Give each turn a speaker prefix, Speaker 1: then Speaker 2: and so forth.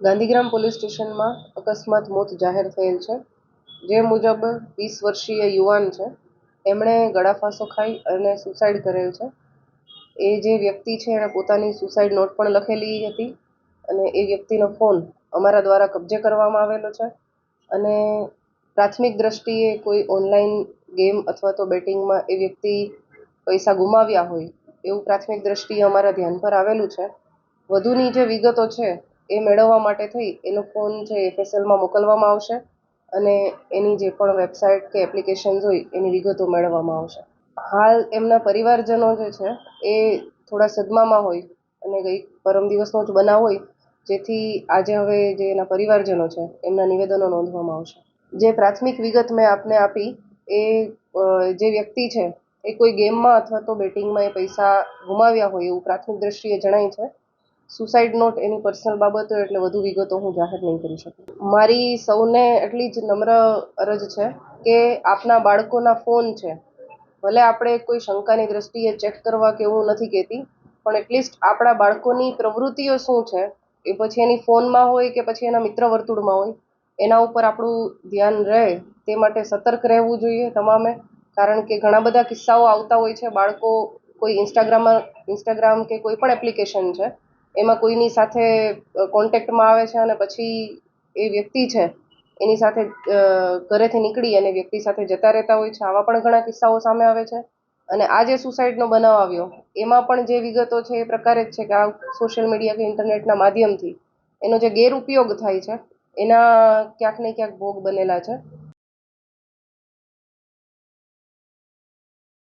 Speaker 1: Gandhigram police સ્ટેશનમાં અકસ્માત મોત જાહેર થયેલ છે. જે મુજબ વીસ વર્ષીય યુવાન છે. એમણે ગળાફાંસો ખાઈ અને સુસાઇડ કરેલ છે. એ જે વ્યક્તિ છે, એણે પોતાની સુસાઇડ નોટ પણ લખેલી હતી અને એ વ્યક્તિનો ફોન અમારા દ્વારા કબજે કરવામાં આવેલો છે. અને પ્રાથમિક દ્રષ્ટિએ કોઈ ઓનલાઈન ગેમ અથવા તો બેટિંગમાં એ વ્યક્તિ પૈસા ગુમાવ્યા હોય એવું પ્રાથમિક દ્રષ્ટિએ અમારા ધ્યાન પર આવેલું છે. વધુની જે વિગતો છે એ મેળવવા માટે થઈ, એનો ફોન છે એફએસએલમાં મોકલવામાં આવશે અને એની જે પણ વેબસાઇટ કે એપ્લિકેશન્સ હોય, એની વિગતો મેળવવામાં આવશે. હાલ એમના પરિવારજનો જે છે, એ થોડા સદમામાં હોય અને ગઈ પરમ દિવસનો જ બનાવ હોય, જેથી આજે હવે જે એના પરિવારજનો છે, એમના નિવેદનો નોંધવામાં આવશે. જે પ્રાથમિક વિગત મેં આપને આપી, એ જે વ્યક્તિ છે, એ કોઈ ગેમમાં અથવા તો બેટિંગમાં એ પૈસા ગુમાવ્યા હોય એવું પ્રાથમિક દ્રષ્ટિએ જણાય છે સુસાઇડ નોટ એની પર્સનલ બાબતો એટલે વધુ વિગતો હું જાહેર નહીં કરી શકું. મારી સૌને એટલી જ નમ્ર અરજ છે કે આપના બાળકોના ફોન છે. ભલે આપણે કોઈ શંકાની દ્રષ્ટિએ ચેક કરવા કે એવું નથી કહેતી, પણ એટલીસ્ટ આપણા બાળકોની પ્રવૃત્તિઓ શું છે? એ પછી એની ફોનમાં હોય કે પછી એના મિત્ર વર્તુળમાં હોય, એના ઉપર આપણું ધ્યાન રહે તે માટે સતર્ક રહેવું જોઈએ તમામે. કારણ કે ઘણા બધા કિસ્સાઓ આવતા હોય છે, બાળકો કોઈ ઇન્સ્ટાગ્રામમાં ઇન્સ્ટાગ્રામ કે કોઈ પણ એપ્લિકેશન છે એમાં કોઈની સાથે કોન્ટેક્ટમાં આવે છે અને પછી એ વ્યક્તિ છે, એની સાથે ઘરેથી નીકળી અને વ્યક્તિ સાથે જતા રહેતા હોય છે. આવા પણ ઘણા કિસ્સાઓ સામે આવે છે. અને આ જે સુસાઇડનો બનાવ આવ્યો, એમાં પણ જે વિગતો છે એ પ્રકારે જ છે કે આ સોશિયલ મીડિયા કે ઇન્ટરનેટના માધ્યમથી એનો જે ગેરઉપયોગ થાય છે, એના ક્યાંક ને ક્યાંક ભોગ બનેલા છે.